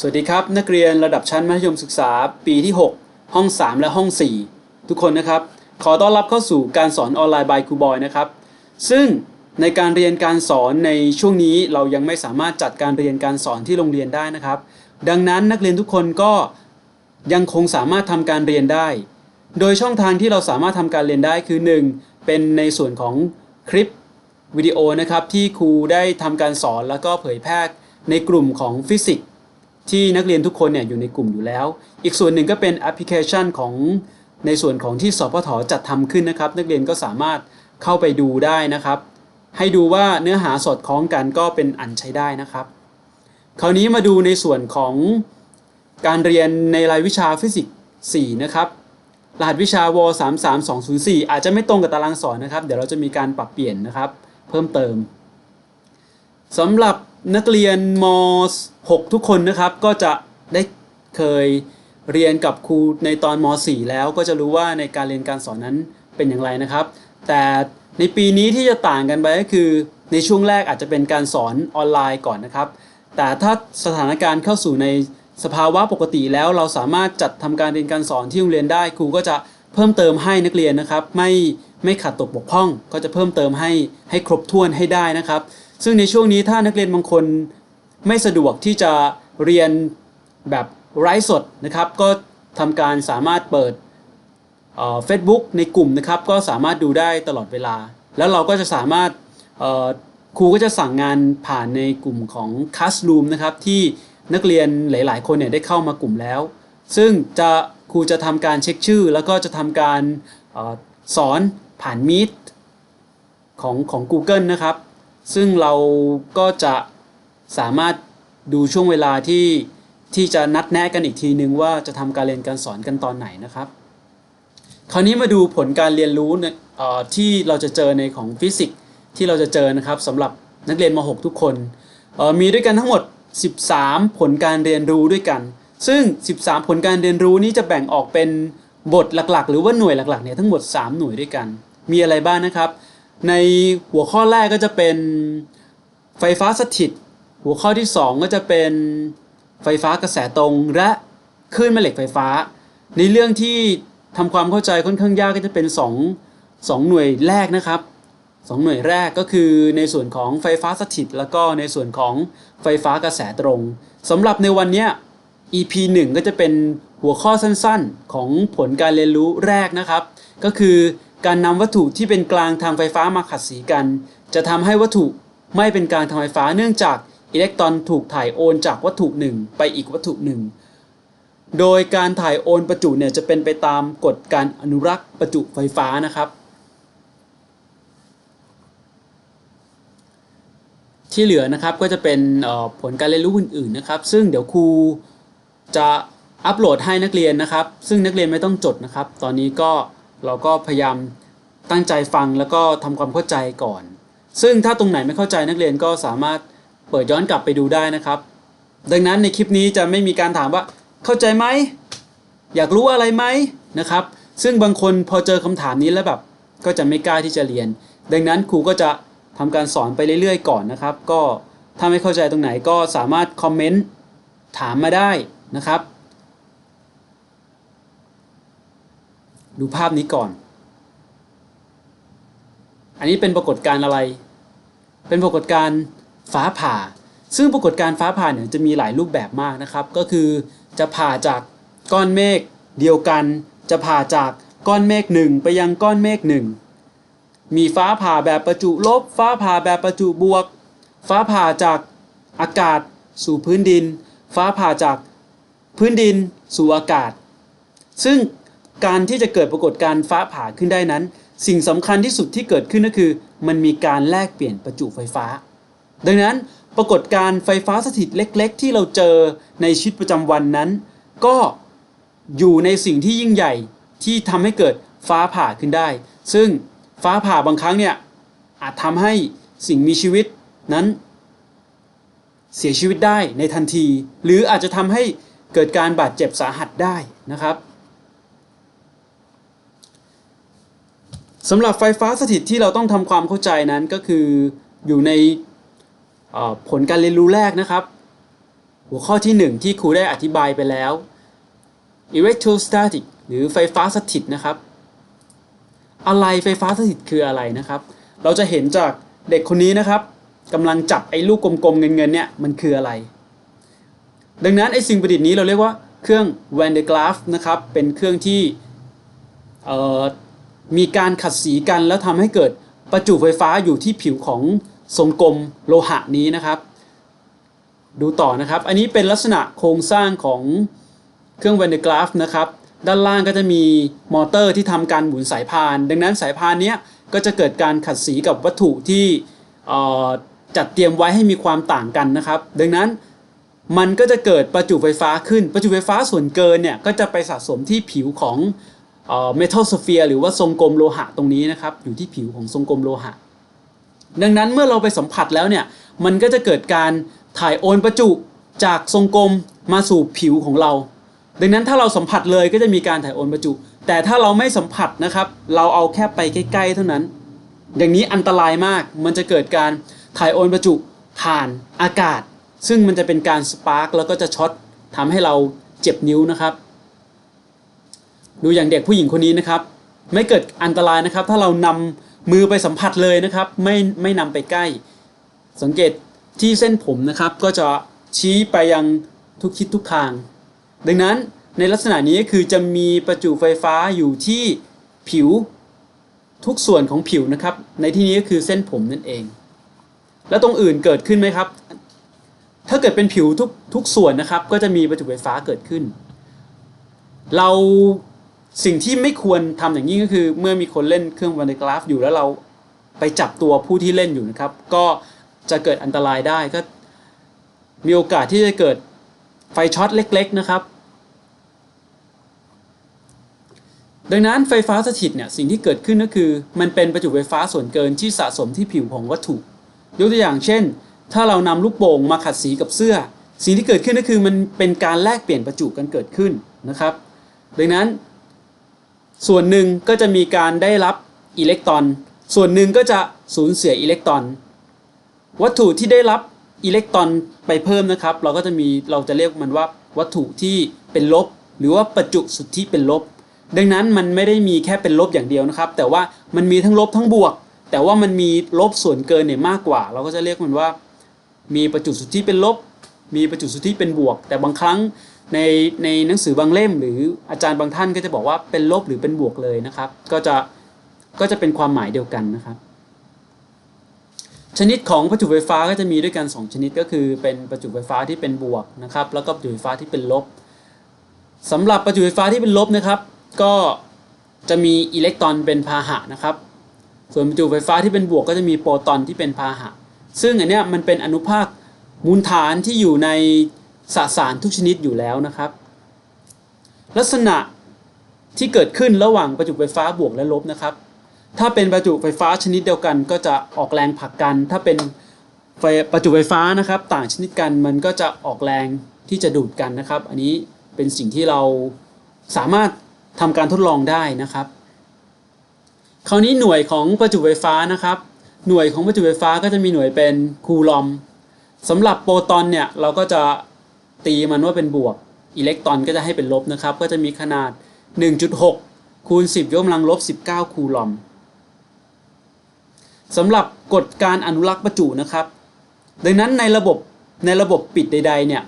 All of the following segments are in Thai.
สวัสดีครับ นักเรียนระดับชั้นมัธยมศึกษาปีที่ 6 ห้อง 3 และห้อง 4 ทุกคนนะครับ ขอต้อนรับเข้าสู่การสอนออนไลน์บายครูบอยนะครับ ซึ่งในการเรียนการสอนในช่วงนี้เรายังไม่สามารถจัดการเรียนการสอนที่โรงเรียนได้นะครับ ดังนั้นนักเรียนทุกคนก็ยังคงสามารถทำการเรียนได้ โดยช่องทางที่เราสามารถทำการเรียนได้คือ 1. เป็นในส่วนของคลิปวิดีโอนะครับที่ครูได้ทำการสอนแล้วก็เผยแพร่ในกลุ่มของฟิสิกส์ ที่นักเรียนทุกคนเนี่ยอยู่ในกลุ่มอยู่แล้ว อีกส่วนหนึ่งก็เป็นแอปพลิเคชันของในส่วนของที่สพทจัดทำขึ้นนะครับ นักเรียนก็สามารถเข้าไปดูได้นะครับ ให้ดูว่าเนื้อหาสอดคล้องกันก็เป็นอันใช้ได้นะครับ คราวนี้มาดูในส่วนของการเรียนในรายวิชาฟิสิกส์4นะครับรหัสวิชาว33204 อาจจะไม่ตรงกับตารางสอนนะครับ เดี๋ยวเราจะมีการปรับเปลี่ยนนะครับ เพิ่มเติมสำหรับ นักเรียนม .6 ทุกคนนะครับก็จะได้เคยเรียนกับครูในตอนม .4 แล้วก็จะรู้ว่าในการเรียนการสอนนั้นเป็นอย่างไรนะครับ แต่ในปีนี้ที่จะต่างกันไปก็คือ ในช่วงแรกอาจจะเป็นการสอนออนไลน์ก่อนนะครับ แต่ถ้าสถานการณ์เข้าสู่ในสภาวะปกติแล้วเราสามารถจัดทำการเรียนการสอนที่โรงเรียนได้ครูก็จะเพิ่มเติมให้นักเรียนนะครับ ไม่ไม่ขาดตกบกพร่อง ก็จะเพิ่มเติมให้ให้ครบถ้วนให้ได้นะครับ ซึ่งในช่วงนี้ถ้านักเรียนบางคนไม่สะดวกที่จะเรียนแบบไร้สดนะครับ ก็ทำการสามารถเปิดเฟซบุ๊กในกลุ่มนะครับ ก็สามารถดูได้ตลอดเวลา แล้วเราก็จะสามารถครูก็จะสั่งงานผ่านในกลุ่มของ Classroom นะครับที่นักเรียนหลาย ๆ คนเนี่ยได้เข้ามากลุ่มแล้ว ซึ่งจะครูจะทำการเช็คชื่อ แล้วก็จะทำการออสอนผ่าน Meet ของของ Google นะครับ ซึ่งเราก็จะสามารถดูช่วงเวลาที่ที่จะนัดแนะกันอีกทีนึงว่าจะทำการเรียนการสอนกันตอนไหนนะครับ คราวนี้มาดูผลการเรียนรู้ในเอ่อที่เราจะเจอในของฟิสิกส์ที่เราจะเจอนะครับสำหรับนักเรียนม .6 ทุกคนมีด้วยกันทั้งหมด 13 ผลการเรียนรู้ด้วยกัน ซึ่ง 13 ผลการเรียนรู้นี้จะแบ่งออกเป็นบทหลักๆ หรือว่าหน่วยหลักๆเนี่ยทั้งหมด 3 หน่วยด้วยกัน มีอะไรบ้างนะครับ ในหัวข้อแรกก็จะเป็นไฟฟ้าสถิต หัวข้อที่ 2 ก็จะเป็นไฟฟ้ากระแสตรง และคลื่นแม่เหล็กไฟฟ้า ในเรื่องที่ทำความเข้าใจค่อนข้างยากก็จะเป็น 2 2 หน่วยแรกนะครับ 2 หน่วยแรกก็คือในส่วนของไฟฟ้าสถิต แล้วก็ในส่วนของไฟฟ้ากระแสตรงสำหรับในวันนี้ EP 1 ก็จะเป็นหัวข้อสั้นๆ ของผลการเรียนรู้แรกนะครับ ก็คือ การนำวัตถุที่เป็นกลางทางไฟฟ้ามาขัดสีกัน จะทำให้วัตถุไม่เป็นกลางทางไฟฟ้าเนื่องจากอิเล็กตรอนถูกถ่ายโอนจากวัตถุหนึ่งไปอีกวัตถุหนึ่ง โดยการถ่ายโอนประจุเนี่ยจะเป็นไปตามกฎการอนุรักษ์ประจุไฟฟ้านะครับ ที่เหลือนะครับก็จะเป็นผลการเรียนรู้อื่นๆนะครับ ซึ่งเดี๋ยวครูจะอัปโหลดให้นักเรียนนะครับ ซึ่งนักเรียนไม่ต้องจดนะครับ ตอนนี้ก็ เราก็พยายามตั้งใจฟังแล้วก็ทำความเข้าใจก่อน ซึ่งถ้าตรงไหนไม่เข้าใจนักเรียนก็สามารถเปิดย้อนกลับไปดูได้นะครับ ดังนั้นในคลิปนี้จะไม่มีการถามว่าเข้าใจไหม อยากรู้อะไรไหมนะครับ ซึ่งบางคนพอเจอคำถามนี้แล้วแบบ ก็จะไม่กล้าที่จะเรียน ดังนั้นครูก็จะทำการสอนไปเรื่อยๆ ก่อนนะครับ ก็ถ้าไม่เข้าใจตรงไหนก็สามารถคอมเมนต์ถามมาได้นะครับ ดูภาพนี้ก่อน อันนี้เป็นปรากฏการณ์อะไร เป็นปรากฏการณ์ฟ้าผ่า ซึ่งปรากฏการณ์ฟ้าผ่าเนี่ยจะมีหลายรูปแบบมากนะครับ ก็คือจะผ่าจากก้อนเมฆเดียวกัน จะผ่าจากก้อนเมฆหนึ่งไปยังก้อนเมฆหนึ่ง มีฟ้าผ่าแบบประจุลบ ฟ้าผ่าแบบประจุบวก ฟ้าผ่าจากอากาศสู่พื้นดิน ฟ้าผ่าจากพื้นดินสู่อากาศ ซึ่ง การที่จะเกิดปรากฏการณ์ฟ้าผ่าขึ้นได้นั้น สิ่งสำคัญที่สุดที่เกิดขึ้นก็คือ มันมีการแลกเปลี่ยนประจุไฟฟ้า ดังนั้นปรากฏการณ์ไฟฟ้าสถิตเล็ก ๆ ที่เราเจอในชีวิตประจำวันนั้น ก็อยู่ในสิ่งที่ยิ่งใหญ่ที่ทำให้เกิดฟ้าผ่าขึ้นได้ ซึ่งฟ้าผ่าบางครั้งเนี่ยอาจทำให้สิ่งมีชีวิตนั้นเสียชีวิตได้ในทันที หรืออาจจะทำให้เกิดการบาดเจ็บสาหัสได้นะครับ สำหรับไฟฟ้าสถิตที่เราต้องทำความเข้าใจนั้นก็คืออยู่ในผลการเรียนรู้แรกนะครับ หัวข้อที่หนึ่งที่ครูได้อธิบายไปแล้ว electrostatic หรือไฟฟ้าสถิตนะครับ อะไรไฟฟ้าสถิตคืออะไรนะครับ เราจะเห็นจากเด็กคนนี้นะครับกำลังจับไอ้ลูกกลมๆเงินๆเนี่ยมันคืออะไร ดังนั้นไอ้สิ่งประดิษฐ์นี้เราเรียกว่าเครื่อง Van de Graaf นะครับเป็นเครื่องที่ มีการขัดสีกันแล้วทำให้เกิดประจุไฟฟ้าอยู่ที่ผิวของทรงกลมโลหะนี้นะครับ ดูต่อนะครับ อันนี้เป็นลักษณะโครงสร้างของเครื่อง Van der Graaf นะครับ ด้านล่างก็จะมีมอเตอร์ที่ทำการหมุนสายพาน ดังนั้นสายพานนี้ก็จะเกิดการขัดสีกับวัตถุที่จัดเตรียมไว้ให้มีความต่างกันนะครับ ดังนั้นมันก็จะเกิดประจุไฟฟ้าขึ้น ประจุไฟฟ้าส่วนเกินเนี่ยก็จะไปสะสมที่ผิวของ เมทัลสเฟียร์หรือว่าทรงกลมโลหะตรงนี้นะครับอยู่ที่ผิวของทรงกลมโลหะ ดังนั้นเมื่อเราไปสัมผัสแล้วเนี่ยมันก็จะเกิดการถ่ายโอนประจุจากทรงกลมมาสู่ผิวของเรา ดังนั้นถ้าเราสัมผัสเลยก็จะมีการถ่ายโอนประจุ แต่ถ้าเราไม่สัมผัสนะครับ เราเอาแค่ไปใกล้ๆเท่านั้น อย่างนี้อันตรายมากมันจะเกิดการถ่ายโอนประจุผ่านอากาศ ซึ่งมันจะเป็นการสปาร์กแล้วก็จะช็อตทำให้เราเจ็บนิ้วนะครับ ดูอย่างเด็กผู้หญิงคนนี้นะครับ ไม่เกิดอันตรายนะครับ ถ้าเรานำมือไปสัมผัสเลยนะครับ ไม่ไม่นำไปใกล้ สังเกตที่เส้นผมนะครับ ก็จะชี้ไปยังทุกทิศทุกทาง ดังนั้นในลักษณะนี้คือจะมีประจุไฟฟ้าอยู่ที่ผิวทุกส่วนของผิวนะครับ ในที่นี้ก็คือเส้นผมนั่นเอง แล้วตรงอื่นเกิดขึ้นไหมครับ ถ้าเกิดเป็นผิวทุกทุกส่วนนะครับ ก็จะมีประจุไฟฟ้าเกิดขึ้น เรา สิ่งที่ไม่ควรทำอย่างนี้ก็คือ เมื่อมีคนเล่นเครื่องวันเดกราฟอยู่แล้วเราไปจับตัวผู้ที่เล่นอยู่นะครับ ก็จะเกิดอันตรายได้ก็มีโอกาสที่จะเกิดไฟช็อตเล็ก ๆนะครับ ดังนั้นไฟฟ้าสถิตเนี่ยสิ่งที่เกิดขึ้นก็คือ มันเป็นประจุไฟฟ้าส่วนเกินที่สะสมที่ผิวของวัตถุยกตัวอย่างเช่น ถ้าเรานำลูกโป่งมาขัดสีกับเสื้อ สิ่งที่เกิดขึ้นก็คือมันเป็นการแลกเปลี่ยนประจุกันเกิดขึ้นนะครับ ดังนั้น ส่วนหนึ่งก็จะมีการได้รับอิเล็กตรอน ส่วนหนึ่งก็จะสูญเสียอิเล็กตรอน วัตถุที่ได้รับอิเล็กตรอนไปเพิ่มนะครับ เราก็จะมีเราจะเรียกมันว่าวัตถุที่เป็นลบ หรือว่าประจุสุทธิเป็นลบ ดังนั้นมันไม่ได้มีแค่เป็นลบอย่างเดียวนะครับ แต่ว่ามันมีทั้งลบทั้งบวก แต่ว่ามันมีลบส่วนเกินเนี่ยมากกว่า เราก็จะเรียกมันว่า มีประจุสุทธิเป็นลบ มีประจุสุทธิเป็นบวก แต่บางครั้ง ในในหนังสือบางเล่ม หรืออาจารย์บางท่านก็จะบอกว่าเป็นลบหรือเป็นบวกเลยนะครับ ก็จะก็จะเป็นความหมายเดียวกันนะครับ ชนิดของประจุไฟฟ้าก็จะมีด้วยกัน 2 ชนิดก็คือเป็นประจุไฟฟ้าที่เป็นบวกนะครับ แล้วก็ประจุไฟฟ้าที่เป็นลบสำหรับประจุไฟฟ้าที่เป็นลบนะครับ ก็จะมีอิเล็กตรอนเป็นพาหะนะครับ ส่วนประจุไฟฟ้าที่เป็นบวกก็จะมีโปรตอนที่เป็นพาหะ ซึ่งอันเนี้ยมันเป็นอนุภาคมูลฐานที่อยู่ใน สสารทุกชนิดอยู่แล้วนะครับ ลักษณะที่เกิดขึ้นระหว่างประจุไฟฟ้าบวกและลบนะครับ ถ้าเป็นประจุไฟฟ้าชนิดเดียวกันก็จะออกแรงผลักกัน ถ้าเป็นไฟประจุไฟฟ้านะครับ ต่างชนิดกันมันก็จะออกแรงที่จะดูดกันนะครับ อันนี้เป็นสิ่งที่เราสามารถทำการทดลองได้นะครับ คราวนี้หน่วยของประจุไฟฟ้านะครับ หน่วยของประจุไฟฟ้าก็จะมีหน่วยเป็นคูลอมสำหรับโปรตอนเนี่ยเราก็จะ ตีมันว่าเป็นบวกอิเล็กตรอนก็จะให้เป็นลบนะครับ ก็จะมีขนาด 1.6 คูณ 10 ยกกำลังลบ 19 คูลอมสำหรับกฎการอนุรักษ์ประจุนะครับ ดังนั้นในระบบในระบบปิดใดๆเนี่ย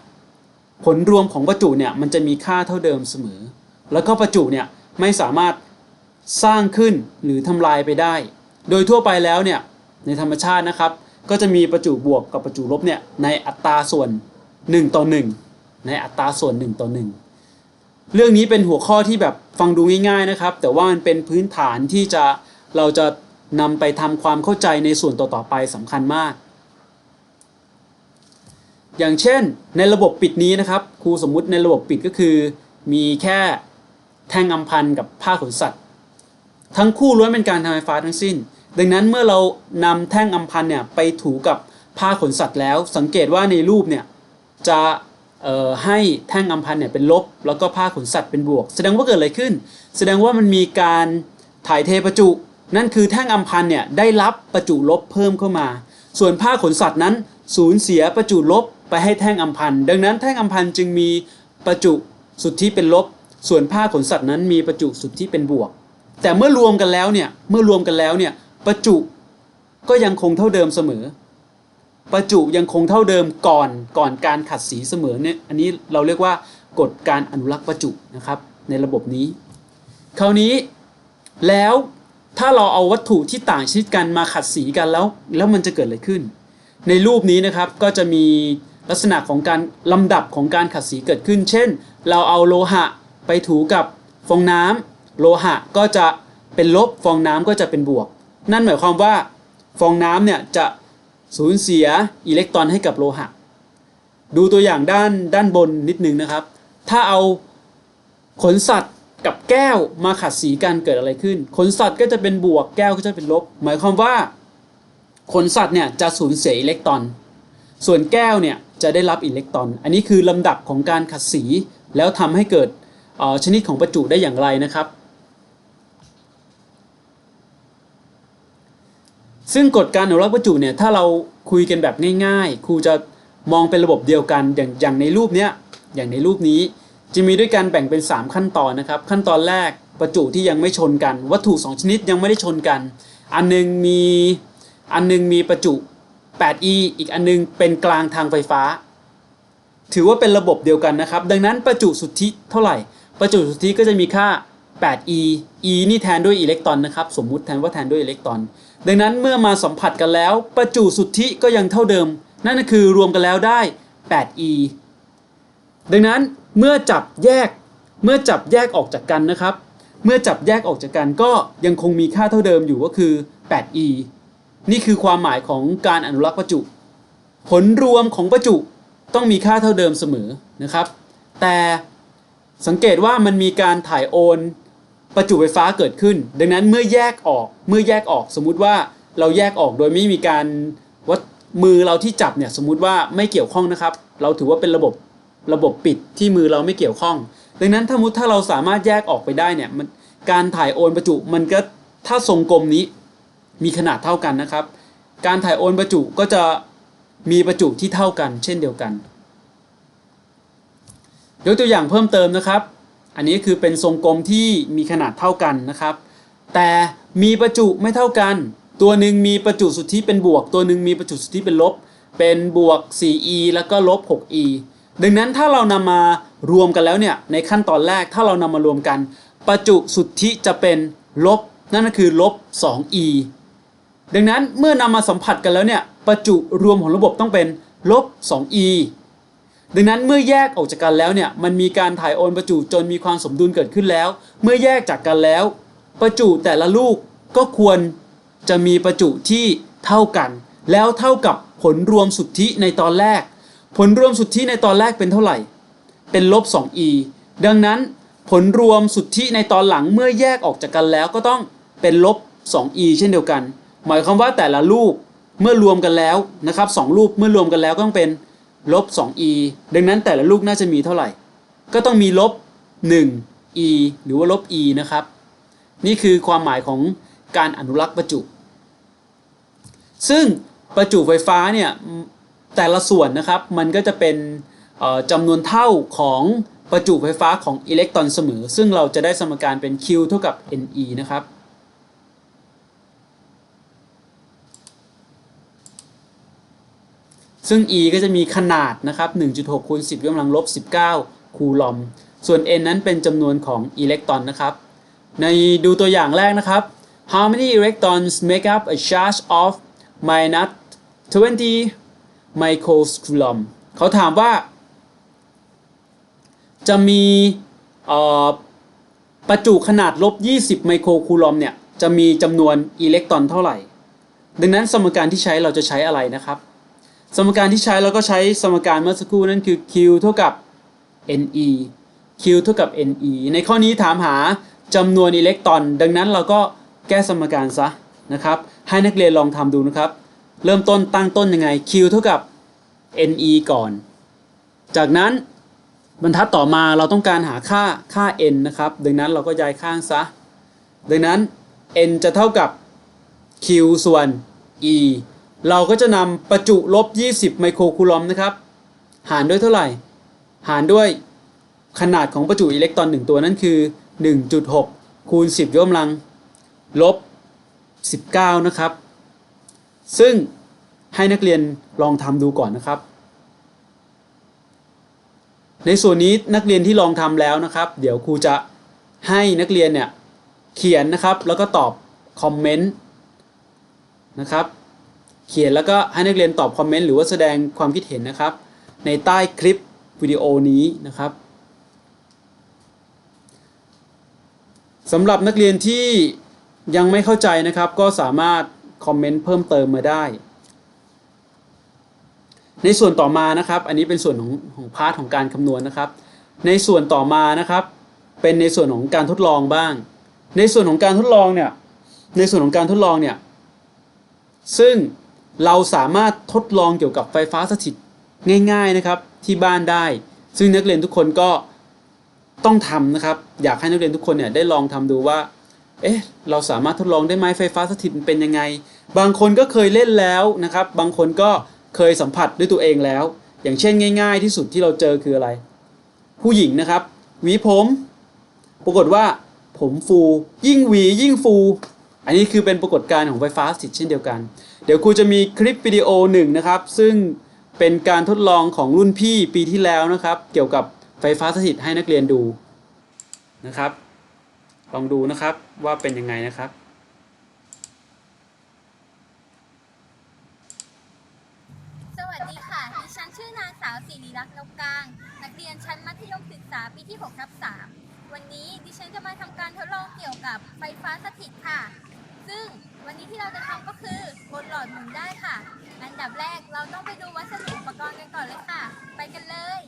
ผลรวมของประจุเนี่ยมันจะมีค่าเท่าเดิมเสมอ แล้วก็ประจุเนี่ยไม่สามารถสร้างขึ้นหรือทำลายไปได้ โดยทั่วไปแล้วเนี่ยในธรรมชาตินะครับ ก็จะมีประจุบวกกับประจุลบเนี่ยในอัตราส่วน 1 ต่อ 1 ในอัตราส่วน1ต่อ1 เรื่องนี้เป็นหัวข้อที่แบบฟังดูง่ายๆนะครับ แต่ว่ามันเป็นพื้นฐานที่จะเราจะนำไปทำความเข้าใจในส่วนต่อๆไปสำคัญมาก อย่างเช่นในระบบปิดนี้นะครับครูสมมุติในระบบปิดก็คือ มีแค่แท่งอำพันกับผ้าขนสัตว์ ทั้งคู่ล้วนเป็นการทำไฟฟ้าทั้งสิ้น ดังนั้นเมื่อเรานำแท่งอำพันเนี่ยไปถูกับผ้าขนสัตว์แล้ว สังเกตว่าในรูปเนี่ยจะ ให้แท่งอำพันเนี่ยเป็นลบ แล้วก็ผ้าขนสัตว์เป็นบวก แสดงว่าเกิดอะไรขึ้น แสดงว่ามันมีการถ่ายเทประจุ นั่นคือแท่งอำพันเนี่ยได้รับประจุลบเพิ่มเข้ามา ส่วนผ้าขนสัตว์นั้นสูญเสียประจุลบไปให้แท่งอัมพันดังนั้นแท่งอัมพันจึงมีประจุสุทธิเป็นลบ ส่วนผ้าขนสัตว์นั้นมีประจุสุทธิเป็นบวก แต่เมื่อรวมกันแล้วเนี่ยเมื่อรวมกันแล้วเนี่ยประจุก็ยังคงเท่าเดิมเสมอ ประจุยังคงเท่าเดิมก่อนก่อนการขัดสีเสมอเนี่ยอันนี้เราเรียกว่ากฎการอนุรักษ์ประจุนะครับในระบบนี้ คราวนี้แล้วถ้าเราเอาวัตถุที่ต่างชนิดกันมาขัดสีกันแล้ว แล้วมันจะเกิดอะไรขึ้น ในรูปนี้นะครับก็จะมีลักษณะของการลำดับของการขัดสีเกิดขึ้น เช่น เราเอาโลหะไปถูกับฟองน้ำโลหะก็จะเป็นลบฟองน้ำก็จะเป็นบวก นั่นหมายความว่าฟองน้ำเนี่ยจะ สูญเสียอิเล็กตรอนให้กับโลหะ ดูตัวอย่างด้านด้านบนนิดนึงนะครับ ถ้าเอาขนสัตว์กับแก้วมาขัดสีกันเกิดอะไรขึ้น ขนสัตว์ก็จะเป็นบวกแก้วก็จะเป็นลบ หมายความว่า ขนสัตว์เนี่ยจะสูญเสียอิเล็กตรอน ส่วนแก้วเนี่ยจะได้รับอิเล็กตรอน อันนี้คือลำดับของการขัดสีแล้วทำให้เกิดออชนิดของประจุได้อย่างไรนะครับ ซึ่งกฎการอนุรักษ์ประจุเนี่ยถ้าเราคุยกันแบบง่ายๆ ครูจะมองเป็นระบบเดียวกันอย่างอย่างในรูปเนี้ยอย่างในรูปนี้จะมีด้วยกันแบ่งเป็น 3 ขั้นตอนนะครับ ขั้นตอนแรกประจุที่ยังไม่ชนกัน วัตถุ 2 ชนิดยังไม่ได้ชนกัน อันหนึงมีอันหนึงมีประจุ 8e อีกอันหนึงเป็นกลางทางไฟฟ้า ถือว่าเป็นระบบเดียวกันนะครับ ดังนั้นประจุสุทธิเท่าไหร่ ประจุสุทธิก็จะมีค่า 8e e นี่แทนด้วยอิเล็กตรอนนะครับ สมมุติแทนว่าแทนด้วยอิเล็กตรอน ดังนั้นเมื่อมาสัมผัสกันแล้ว ประจุสุทธิก็ยังเท่าเดิม นั่นคือรวมกันแล้วได้ 8e ดังนั้นเมื่อจับแยกเมื่อจับแยกออกจากกันนะครับ เมื่อจับแยกออกจากกันก็ยังคงมีค่าเท่าเดิมอยู่ก็คือ 8e นี่คือความหมายของการอนุรักษ์ประจุ ผลรวมของประจุต้องมีค่าเท่าเดิมเสมอนะครับ แต่สังเกตว่ามันมีการถ่ายโอน ประจุไฟฟ้าเกิดขึ้น ดังนั้นเมื่อแยกออกเมื่อแยกออกสมมุติว่าเราแยกออกโดยไม่มีการวัดมือเราที่จับเนี่ยสมมุติว่าไม่เกี่ยวข้องนะครับ เราถือว่าเป็นระบบระบบปิดที่มือเราไม่เกี่ยวข้อง ดังนั้นถ้ามุติถ้าเราสามารถแยกออกไปได้เนี่ยมันการถ่ายโอนประจุมันก็ถ้าทรงกลมนี้มีขนาดเท่ากันนะครับ การถ่ายโอนประจุก็จะมีประจุที่เท่ากัน เช่นเดียวกันยกตัวอย่างเพิ่มเติมนะครับ อันนี้คือเป็นทรงกลมที่มีขนาดเท่ากันนะครับ แต่มีประจุไม่เท่ากัน ตัวหนึ่งมีประจุสุทธิเป็นบวก ตัวหนึ่งมีประจุสุทธิเป็นลบ เป็นบวก 4e แล้วก็ลบ 6e ดังนั้นถ้าเรานำมารวมกันแล้วเนี่ยในขั้นตอนแรกถ้าเรานำมารวมกัน ประจุสุทธิจะเป็นลบ นั่นก็คือลบ 2e ดังนั้นเมื่อนำมาสัมผัสกันแล้วเนี่ยประจุรวมของระบบต้องเป็นลบ 2e ดังนั้นเมื่อแยกออกจากกันแล้วเนี่ยมันมีการถ่ายโอนประจุจนมีความสมดุลเกิดขึ้นแล้ว เมื่อแยกจากกันแล้ว ประจุแต่ละลูกก็ควรจะมีประจุที่เท่ากัน แล้วเท่ากับผลรวมสุทธิในตอนแรก ผลรวมสุทธิในตอนแรกเป็นเท่าไหร่ เป็นลบ 2e ดังนั้นผลรวมสุทธิในตอนหลังเมื่อแยกออกจากกันแล้วก็ต้องเป็นลบ 2e เช่นเดียวกัน หมายความว่าแต่ละลูกเมื่อรวมกันแล้วนะครับสองลูกเมื่อรวมกันแล้วก็ต้องเป็น ลบ 2e ดังนั้นแต่ละลูกน่าจะมีเท่าไหร่ ก็ต้องมีลบ 1e หรือว่าลบ e นะครับ นี่คือความหมายของการอนุรักษ์ประจุ ซึ่งประจุไฟฟ้าเนี่ยแต่ละส่วนนะครับมันก็จะเป็นจำนวนเท่าของประจุไฟฟ้าของอิเล็กตรอนเสมอ ซึ่งเราจะได้สมการเป็น Q เท่ากับ Ne นะครับ ซึ่ง E ก็จะมีขนาดนะครับ 1.6คูณ10ยกกำลังลบ 19 คูลอม ส่วน N นั้นเป็นจำนวนของอิเล็กตรอนนะครับ ในดูตัวอย่างแรกนะครับ How many electrons make up a charge of minus 20 microcoulomb เขาถามว่า จะมีประจุขนาดลบ 20 ไมโครคูลอมเนี่ย จะมีจำนวนอิเล็กตรอนเท่าไหร่ ดังนั้นสมการที่ใช้เราจะใช้อะไรนะครับ สมการที่ใช้เราก็ใช้สมการเมื่อสักครู่นั่นคือ Q เท่ากับ Ne Q เท่ากับ Ne ในข้อนี้ถามหาจำนวนอิเล็กตรอน ดังนั้นเราก็แก้สมการซะนะครับ ให้นักเรียนลองทำดูนะครับ เริ่มต้นตั้งต้นยังไง Q เท่ากับ Ne ก่อน จากนั้นบรรทัดต่อมาเราต้องการหาค่าค่า n นะครับ ดังนั้นเราก็ย้ายข้างซะ ดังนั้น n จะเท่ากับ q ส่วน e เราก็จะนำประจุลบ 20 ไมโครคูลอมนะครับ หารด้วยเท่าไหร่ หารด้วยขนาดของประจุอิเล็กตรอนหนึ่งตัวนั่นคือ 1.6 คูณ 10ยกกำลัง ลบ 19 นะครับ ซึ่งให้นักเรียนลองทำดูก่อนนะครับ ในส่วนนี้นักเรียนที่ลองทำแล้วนะครับ เดี๋ยวครูจะให้นักเรียนเนี่ยเขียนนะครับ แล้วก็ตอบคอมเมนต์นะครับ เขียนแล้วก็ให้นักเรียนตอบคอมเมนต์หรือว่าแสดงความคิดเห็นนะครับ ในใต้คลิปวิดีโอนี้นะครับสำหรับนักเรียนที่ยังไม่เข้าใจนะครับ ก็สามารถคอมเมนต์เพิ่มเติมมาได้ ในส่วนต่อมานะครับ อันนี้เป็นส่วนของของพาร์ทของการคำนวณนะครับ ในส่วนต่อมานะครับ เป็นในส่วนของการทดลองบ้าง ในส่วนของการทดลองเนี่ยในส่วนของการทดลองเนี่ยซึ่ง เราสามารถทดลองเกี่ยวกับไฟฟ้าสถิตง่ายๆนะครับที่บ้านได้ ซึ่งนักเรียนทุกคนก็ต้องทำนะครับ อยากให้นักเรียนทุกคนเนี่ยได้ลองทำดูว่า เอ๊ะ เราสามารถทดลองได้ไหมไฟฟ้าสถิตเป็นยังไง บางคนก็เคยเล่นแล้วนะครับ บางคนก็เคยสัมผัสด้วยตัวเองแล้ว อย่างเช่นง่าย ๆ ที่สุดที่เราเจอคืออะไร ผู้หญิงนะครับ หวีผม ปรากฏว่าผมฟู ยิ่งหวียิ่งฟู อันนี้คือเป็นปรากฏการณ์ของไฟฟ้าสถิตเช่นเดียวกัน เดี๋ยวครูจะมีคลิปวิดีโอหนึ่งนะครับ ซึ่งเป็นการทดลองของรุ่นพี่ปีที่แล้วนะครับ เกี่ยวกับไฟฟ้าสถิตให้นักเรียนดูนะครับ ลองดูนะครับว่าเป็นยังไงนะครับสวัสดีค่ะดิฉันชื่อนางสาวศิริรักษ์นกกลาง นักเรียนชั้นมัธยมศึกษาปีที่6ทับ3วันนี้ดิฉันจะมาทำการทดลองเกี่ยวกับไฟฟ้าสถิตค่ะ ซึ่งวันนี้ที่เราจะทำก็คือบนหลอดหมุนได้ค่ะ อันดับแรกเราต้องไปดูวัสดุอุปกรณ์กันก่อนเลยค่ะ ไปกันเลย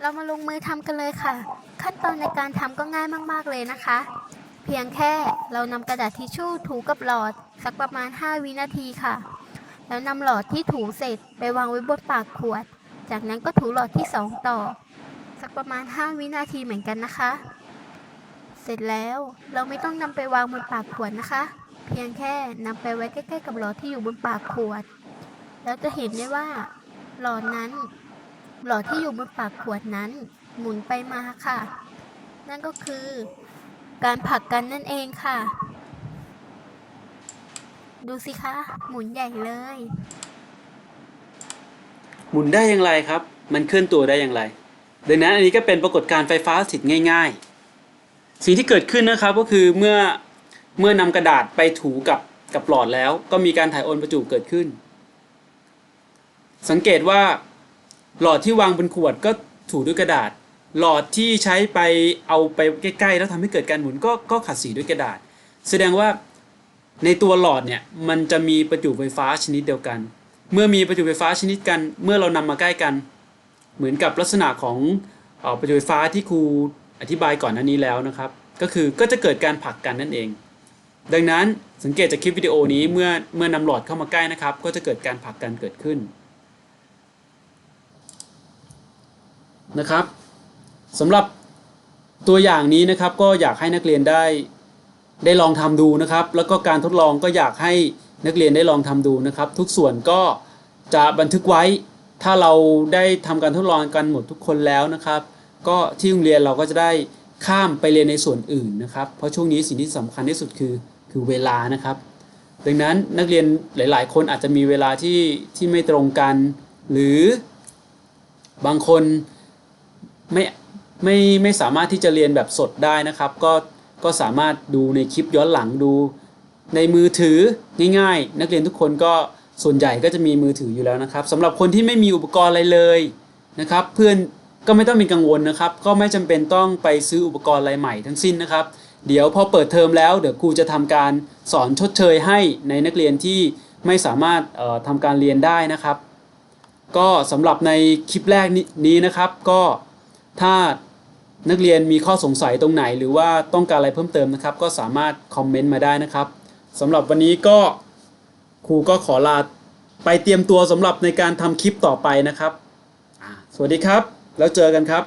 เรามาลงมือทำกันเลยค่ะ ขั้นตอนในการทำก็ง่ายมากๆเลยนะคะ เพียงแค่เรานำกระดาษทิชชู่ถูกับหลอด สักประมาณ 5 วินาทีค่ะ แล้วนำหลอดที่ถูเสร็จไปวางไว้บนปากขวด จากนั้นก็ถูหลอดที่ 2 ต่อ สักประมาณ 5 วินาทีเหมือนกันนะคะ สร็จแล้วเราไม่ต้องนำไปวางบนปากขวดนะคะ เพียงแค่นำไปไว้ใกล้ๆกับหลอดที่อยู่บนปากขวด แล้วจะเห็นได้ว่า หลอดนั้น หลอดที่อยู่บนปากขวดนั้น หมุนไปมาค่ะ นั่นก็คือ การผลักกันนั่นเองค่ะ ดูสิคะ หมุนใหญ่เลย หมุนได้อย่างไรครับ มันเคลื่อนตัวได้อย่างไรดังนั้นอันนี้ก็เป็นปรากฏการณ์ไฟฟ้าสถิตง่าย ๆ สิ่งที่เกิดขึ้นนะครับก็คือเมื่อเมื่อนำกระดาษไปถูกับกับหลอดแล้ว ก็มีการถ่ายโอนประจุเกิดขึ้น สังเกตว่าหลอดที่วางบนขวดก็ถูด้วยกระดาษ หลอดที่ใช้ไปเอาไปใกล้ๆ แล้วทำให้เกิดการหมุนก็ก็ขัดสีด้วยกระดาษ แสดงว่าในตัวหลอดเนี่ยมันจะมีประจุไฟฟ้าชนิดเดียวกัน เมื่อมีประจุไฟฟ้าชนิดกัน เมื่อเรานำมาใกล้กัน เหมือนกับลักษณะของออประจุไฟฟ้าที่ครู อธิบายก่อนหน้านี้แล้วนะครับ ก็คือก็จะเกิดการผลักกันนั่นเอง ดังนั้นสังเกตจากคลิปวิดีโอนี้เมื่อเมื่อนำหลอดเข้ามาใกล้นะครับ ก็จะเกิดการผลักกันเกิดขึ้นนะครับสำหรับตัวอย่างนี้นะครับก็อยากให้นักเรียนได้ได้ลองทำดูนะครับ แล้วก็การทดลองก็อยากให้นักเรียนได้ลองทำดูนะครับ ทุกส่วนก็จะบันทึกไว้ ถ้าเราได้ทำการทดลองกันหมดทุกคนแล้วนะครับ ก็ที่โรงเรียนเราก็จะได้ข้ามไปเรียนในส่วนอื่นนะครับ เพราะช่วงนี้สิ่งที่สำคัญที่สุดคือคือเวลานะครับ ดังนั้นนักเรียนหลาย ๆ คนอาจจะมีเวลาที่ที่ไม่ตรงกัน หรือบางคนไม่ไม่ไม่สามารถที่จะเรียนแบบสดได้นะครับ ก็ก็สามารถดูในคลิปย้อนหลังดูในมือถือง่ายๆ นักเรียนทุกคนก็ส่วนใหญ่ก็จะมีมือถืออยู่แล้วนะครับสำหรับคนที่ไม่มีอุปกรณ์อะไรเลยนะครับ เพื่อน ก็ไม่ต้องเป็นกังวลนะครับ ก็ไม่จำเป็นต้องไปซื้ออุปกรณ์อะไรใหม่ทั้งสิ้นนะครับ เดี๋ยวพอเปิดเทอมแล้วเดี๋ยวครูจะทำการสอนชดเชยให้ในนักเรียนที่ไม่สามารถเอ่อทำการเรียนได้นะครับ ก็สำหรับในคลิปแรกนี้นะครับก็ถ้านักเรียนมีข้อสงสัยตรงไหน หรือว่าต้องการอะไรเพิ่มเติมนะครับ ก็สามารถคอมเมนต์มาได้นะครับสำหรับวันนี้ก็ครูก็ขอลาไปเตรียมตัวสำหรับในการทำคลิปต่อไปนะครับ สวัสดีครับ แล้วเจอกันครับ